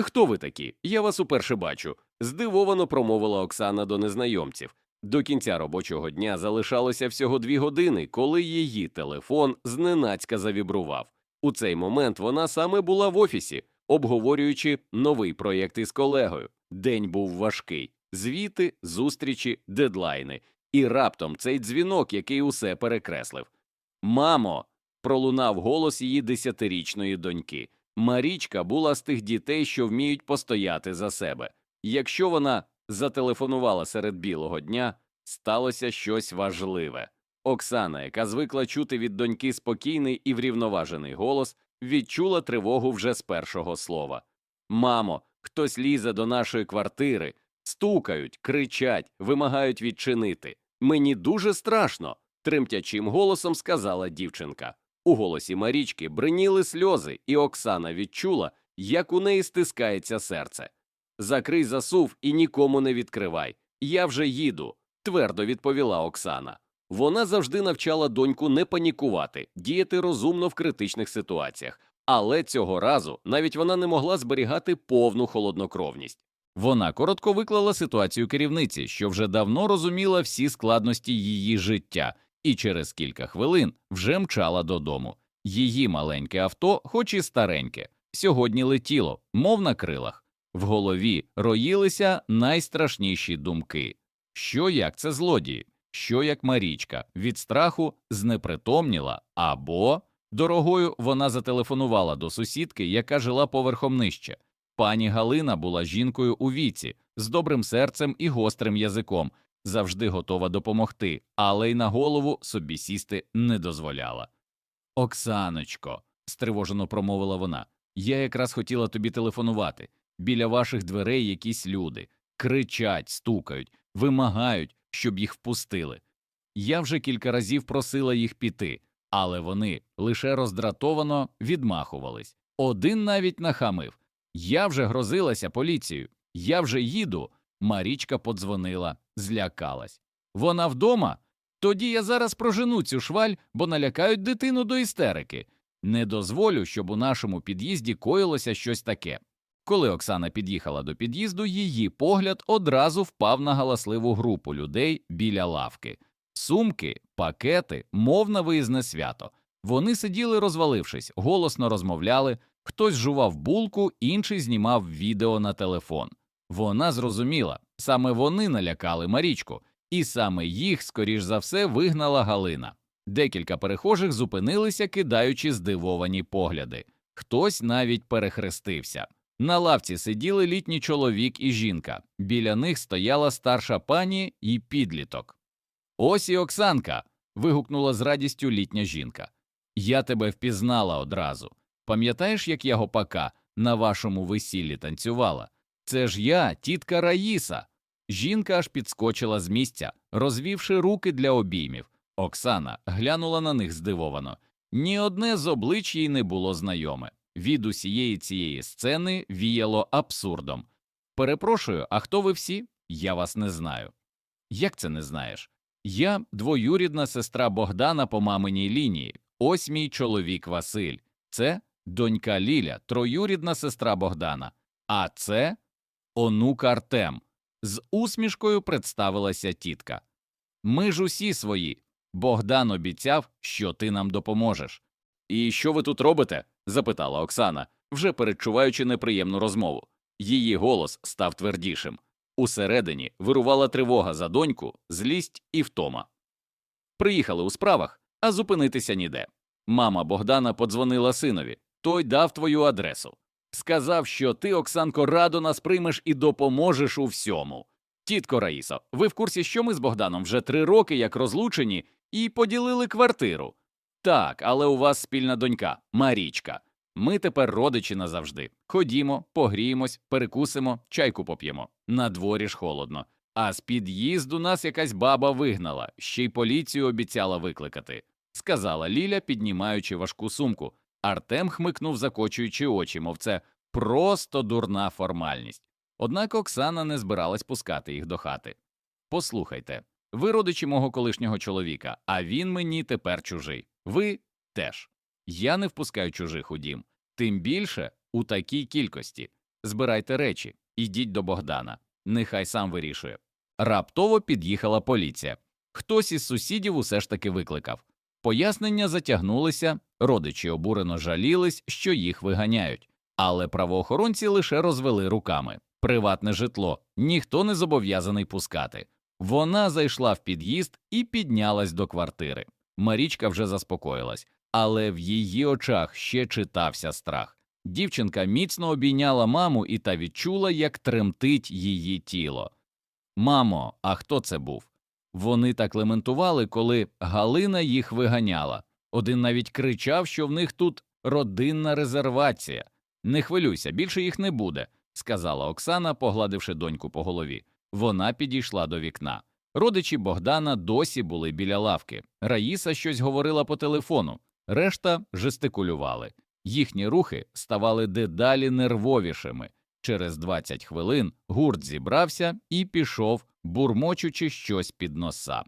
Хто ви такі? Я вас уперше бачу. здивовано промовила Оксана до незнайомців. До кінця робочого дня залишалося всього дві години, коли її телефон зненацька завібрував. У цей момент вона саме була в офісі, обговорюючи новий проєкт із колегою. День був важкий: звіти, зустрічі, дедлайни. І раптом цей дзвінок, який усе перекреслив. Мамо. пролунав голос її десятирічної доньки. Марічка була з тих дітей, що вміють постояти за себе. Якщо вона зателефонувала серед білого дня, сталося щось важливе. Оксана, яка звикла чути від доньки спокійний і врівноважений голос, відчула тривогу вже з першого слова. Мамо, хтось лізе до нашої квартири, стукають, кричать, вимагають відчинити. Мені дуже страшно, тремтячим голосом сказала дівчинка. У голосі Марічки бриніли сльози, і Оксана відчула, як у неї стискається серце. Закрий засув і нікому не відкривай. Я вже їду, твердо відповіла Оксана. Вона завжди навчала доньку не панікувати, діяти розумно в критичних ситуаціях, але цього разу навіть вона не могла зберігати повну холоднокровність. Вона коротко виклала ситуацію керівниці, що вже давно розуміла всі складності її життя, і через кілька хвилин вже мчала додому. Її маленьке авто, хоч і стареньке, сьогодні летіло, мов на крилах. В голові роїлися найстрашніші думки. Що як це злодії? Що як Марічка від страху знепритомніла, або дорогою вона зателефонувала до сусідки, яка жила поверхом нижче. Пані Галина була жінкою у віці, з добрим серцем і гострим язиком, завжди готова допомогти, але й на голову собі сісти не дозволяла. Оксаночко, стривожено промовила вона, я якраз хотіла тобі телефонувати. Біля ваших дверей якісь люди кричать, стукають, вимагають, щоб їх впустили. Я вже кілька разів просила їх піти, але вони лише роздратовано відмахувались. Один навіть нахамив. Я вже грозилася поліцією, я вже їду. Марічка подзвонила, злякалась. Вона вдома? Тоді я зараз прожену цю шваль, бо налякають дитину до істерики. Не дозволю, щоб у нашому під'їзді коїлося щось таке. Коли Оксана під'їхала до під'їзду, її погляд одразу впав на галасливу групу людей біля лавки. Сумки, пакети, мов на виїзне свято. Вони сиділи, розвалившись, голосно розмовляли, хтось жував булку, інший знімав відео на телефон. Вона зрозуміла, саме вони налякали Марічку, і саме їх, скоріш за все, вигнала Галина. Декілька перехожих зупинилися, кидаючи здивовані погляди. Хтось навіть перехрестився. На лавці сиділи літній чоловік і жінка. Біля них стояла старша пані і підліток. Ось і Оксанка. вигукнула з радістю літня жінка. Я тебе впізнала одразу. Пам'ятаєш, як я гопака на вашому весіллі танцювала? Це ж я, тітка Раїса. Жінка аж підскочила з місця, розвівши руки для обіймів. Оксана глянула на них здивовано. Ні одне з облич їй не було знайоме. Від усієї цієї сцени віяло абсурдом. Перепрошую, а хто ви всі? Я вас не знаю. Як це не знаєш? Я двоюрідна сестра Богдана по маминій лінії. Ось мій чоловік Василь. Це донька Ліля, троюрідна сестра Богдана. А це онук Артем. З усмішкою представилася тітка. Ми ж усі свої. Богдан обіцяв, що ти нам допоможеш. І що ви тут робите? запитала Оксана, вже передчуваючи неприємну розмову. Її голос став твердішим. Усередині вирувала тривога за доньку, злість і втома. Приїхали у справах, а зупинитися ніде. Мама Богдана подзвонила синові, той дав твою адресу. Сказав, що ти, Оксанко, радо нас приймеш і допоможеш у всьому. Тітко Раїсо, ви в курсі, що ми з Богданом вже три роки як розлучені і поділили квартиру. Так, але у вас спільна донька Марічка. Ми тепер родичі назавжди. Ходімо, погріємось, перекусимо, чайку поп'ємо. На дворі ж холодно. А з під'їзду нас якась баба вигнала, ще й поліцію обіцяла викликати, сказала Ліля, піднімаючи важку сумку. Артем хмикнув, закочуючи очі, мов це просто дурна формальність. Однак Оксана не збиралась пускати їх до хати. Послухайте, ви родичі мого колишнього чоловіка, а він мені тепер чужий. Ви теж. Я не впускаю чужих у дім, тим більше у такій кількості. збирайте речі, ідіть до Богдана. Нехай сам вирішує. Раптово під'їхала поліція. Хтось із сусідів усе ж таки викликав. Пояснення затягнулися, родичі обурено жалілись, що їх виганяють. Але правоохоронці лише розвели руками. Приватне житло ніхто не зобов'язаний пускати. Вона зайшла в під'їзд і піднялась до квартири. Марічка вже заспокоїлась, але в її очах ще читався страх. Дівчинка міцно обійняла маму і та відчула, як тремтить її тіло. Мамо, а хто це був? Вони так лементували, коли Галина їх виганяла. Один навіть кричав, що в них тут родинна резервація. Не хвилюйся, більше їх не буде, сказала Оксана, погладивши доньку по голові. Вона підійшла до вікна. Родичі Богдана досі були біля лавки. Раїса щось говорила по телефону, решта жестикулювали. Їхні рухи ставали дедалі нервовішими. Через 20 хвилин гурт зібрався і пішов, бурмочучи щось під носа.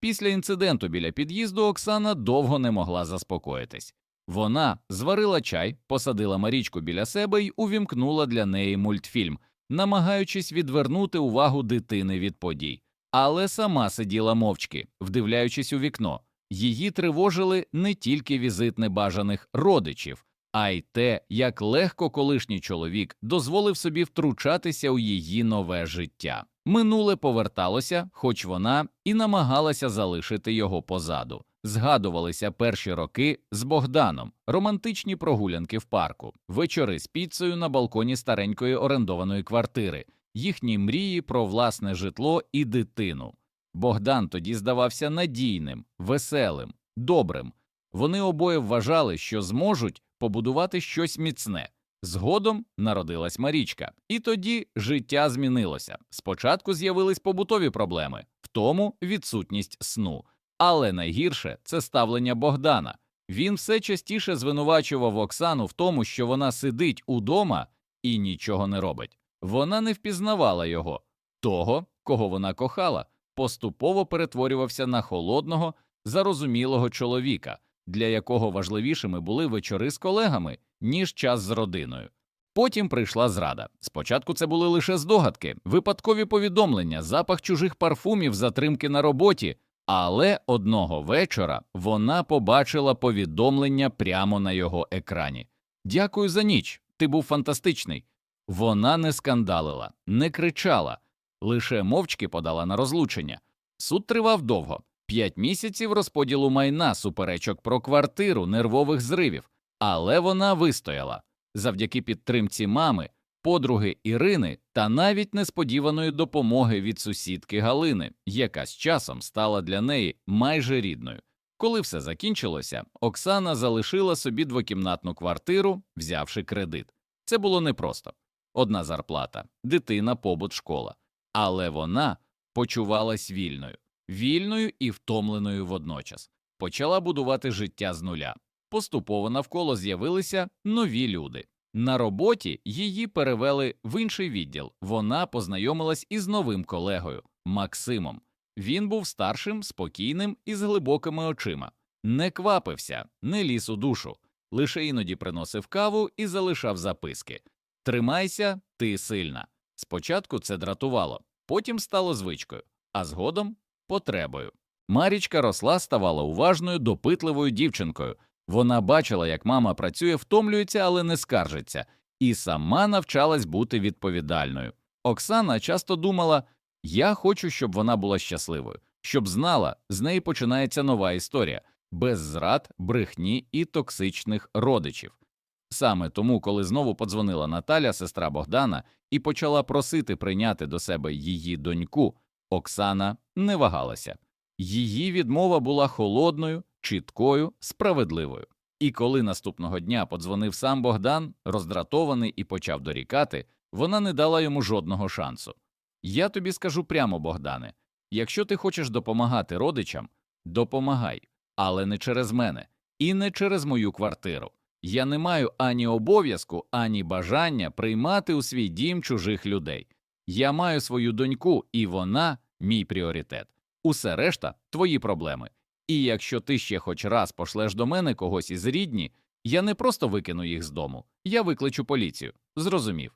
Після інциденту біля під'їзду Оксана довго не могла заспокоїтись. Вона зварила чай, посадила Марічку біля себе й увімкнула для неї мультфільм, намагаючись відвернути увагу дитини від подій. Але сама сиділа мовчки, вдивляючись у вікно. Її тривожили не тільки візит небажаних родичів, а й те, як легко колишній чоловік дозволив собі втручатися у її нове життя. Минуле поверталося, хоч вона і намагалася залишити його позаду. Згадувалися перші роки з Богданом, романтичні прогулянки в парку, вечори з піцею на балконі старенької орендованої квартири, їхні мрії про власне житло і дитину. Богдан тоді здавався надійним, веселим, добрим. Вони обоє вважали, що зможуть побудувати щось міцне. Згодом народилась Марічка, і тоді життя змінилося. Спочатку з'явились побутові проблеми, в тому відсутність сну. Але найгірше це ставлення Богдана. Він все частіше звинувачував Оксану в тому, що вона сидить удома і нічого не робить. Вона не впізнавала його, того, кого вона кохала, поступово перетворювався на холодного, зарозумілого чоловіка, для якого важливішими були вечори з колегами, ніж час з родиною. Потім прийшла зрада. Спочатку це були лише здогадки, випадкові повідомлення, запах чужих парфумів, затримки на роботі. Але одного вечора вона побачила повідомлення прямо на його екрані. Дякую за ніч. Ти був фантастичний. Вона не скандалила, не кричала, лише мовчки подала на розлучення. Суд тривав довго п'ять місяців розподілу майна, суперечок про квартиру, нервових зривів. Але вона вистояла завдяки підтримці мами, подруги Ірини та навіть несподіваної допомоги від сусідки Галини, яка з часом стала для неї майже рідною. Коли все закінчилося, Оксана залишила собі двокімнатну квартиру, взявши кредит. Це було непросто одна зарплата, дитина, побут, школа. Але вона почувалась вільною, вільною і втомленою водночас, почала будувати життя з нуля. Поступово навколо з'явилися нові люди. На роботі її перевели в інший відділ. Вона познайомилась із новим колегою Максимом. Він був старшим, спокійним і з глибокими очима. Не квапився, не ліз у душу, лише іноді приносив каву і залишав записки. Тримайся, ти сильна. Спочатку це дратувало, потім стало звичкою, а згодом потребою. Марічка росла, ставала уважною, допитливою дівчинкою. Вона бачила, як мама працює, втомлюється, але не скаржиться, і сама навчалась бути відповідальною. Оксана часто думала: я хочу, щоб вона була щасливою, щоб знала, з неї починається нова історія, без зрад, брехні і токсичних родичів. Саме тому, коли знову подзвонила Наталя, сестра Богдана, і почала просити прийняти до себе її доньку, Оксана не вагалася. Її відмова була холодною, чіткою, справедливою. І коли наступного дня подзвонив сам Богдан, роздратований і почав дорікати, вона не дала йому жодного шансу. Я тобі скажу прямо, Богдане, якщо ти хочеш допомагати родичам, допомагай, але не через мене і не через мою квартиру. Я не маю ані обов'язку, ані бажання приймати у свій дім чужих людей. Я маю свою доньку, і вона мій пріоритет. Усе решта твої проблеми. І якщо ти ще хоч раз пошлеш до мене когось із рідні, я не просто викину їх з дому, я викличу поліцію. Зрозумів.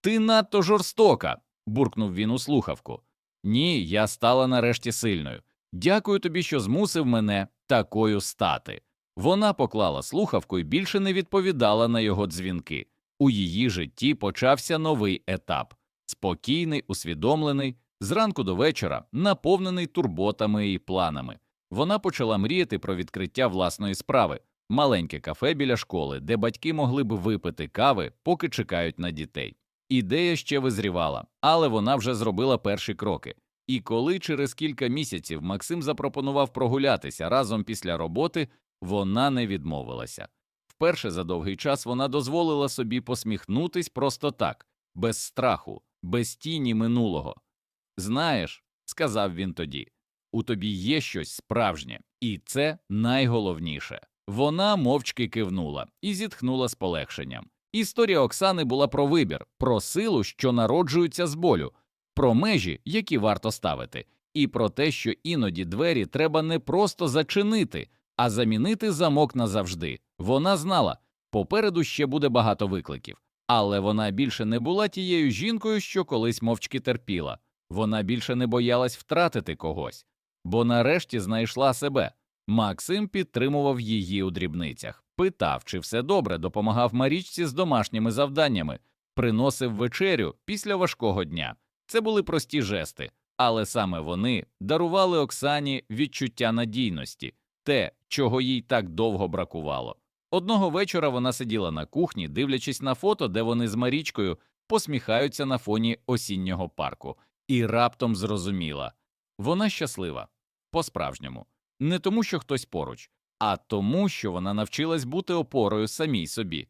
Ти надто жорстока, буркнув він у слухавку. Ні, я стала нарешті сильною. Дякую тобі, що змусив мене такою стати. Вона поклала слухавку і більше не відповідала на його дзвінки. У її житті почався новий етап спокійний, усвідомлений, зранку до вечора, наповнений турботами і планами. Вона почала мріяти про відкриття власної справи, маленьке кафе біля школи, де батьки могли б випити кави, поки чекають на дітей. Ідея ще визрівала, але вона вже зробила перші кроки. І коли через кілька місяців Максим запропонував прогулятися разом після роботи, вона не відмовилася. Вперше за довгий час вона дозволила собі посміхнутись просто так, без страху, без тіні минулого. Знаєш, сказав він тоді, у тобі є щось справжнє, і це найголовніше. Вона мовчки кивнула і зітхнула з полегшенням. Історія Оксани була про вибір, про силу, що народжується з болю, про межі, які варто ставити, і про те, що іноді двері треба не просто зачинити, а замінити замок назавжди. Вона знала, попереду ще буде багато викликів, але вона більше не була тією жінкою, що колись мовчки терпіла. Вона більше не боялась втратити когось, бо нарешті знайшла себе. Максим підтримував її у дрібницях, питав, чи все добре, допомагав Марічці з домашніми завданнями, приносив вечерю після важкого дня. Це були прості жести, але саме вони дарували Оксані відчуття надійності, те, чого їй так довго бракувало. Одного вечора вона сиділа на кухні, дивлячись на фото, де вони з Марічкою посміхаються на фоні осіннього парку, і раптом зрозуміла вона щаслива по-справжньому, не тому, що хтось поруч, а тому, що вона навчилась бути опорою самій собі.